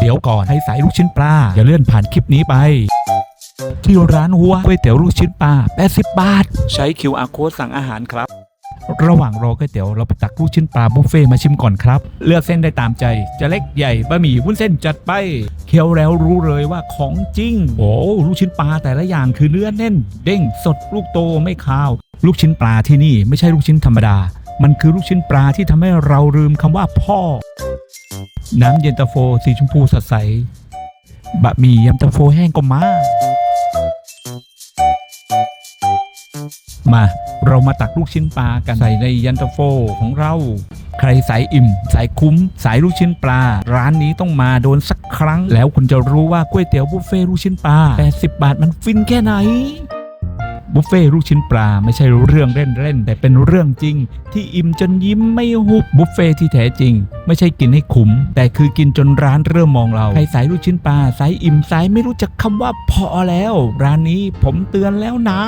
เดี๋ยวก่อนให้สายลูกชิ้นปลาอย่าเลื่อนผ่านคลิปนี้ไป ที่ร้านหัวก๋วยเตี๋ยวลูกชิ้นปลา80 บาท ใช้ QR code สั่งอาหารครับ ระหว่างรอก๋วยเตี๋ยวเราไปตักลูกชิ้นปลาบุฟเฟ่ต์มาชิมก่อนครับ เลือกเส้นได้ตามใจ จะเล็กใหญ่บะหมี่วุ้นเส้นจัดไปเคี้ยวแล้วรู้เลยว่าของจริง โอ้ลูกชิ้นปลาแต่ละอย่างคือเนื้อแน่น เด้งสดลูกโตไม่คาว ลูกชิ้นปลาที่นี่ไม่ใช่ลูกชิ้นธรรมดา มันคือลูกชิ้นปลาที่ทำให้เราลืมคำว่าพ่อ น้ำเย็นตาโฟสีชมพูสดใส บะหมี่ยำตาโฟแห้งก็มา มาเรามาตักลูกชิ้นปลากันใส่ในยันตาโฟของเรา ใครสายอิ่ม สายคุ้ม สายลูกชิ้นปลา ร้านนี้ต้องมาโดนสักครั้ง แล้วคุณจะรู้ว่าก๋วยเตี๋ยวบุฟเฟ่ลูกชิ้นปลา80บาทมันฟินแค่ไหน บุฟเฟ่ต์ลูกชิ้นปลาไม่ใช่เรื่องเล่นๆแต่เป็นเรื่องจริง ที่อิ่มจนยิ้มไม่หุบบุฟเฟ่ต์ที่แท้จริง ไม่ใช่กินให้ขุม แต่คือกินจนร้านเริ่มมองเราใครสายลูกชิ้นปลาสายอิ่มสายไม่รู้จักคำว่าพอแล้ว ร้านนี้ผมเตือนแล้วนะ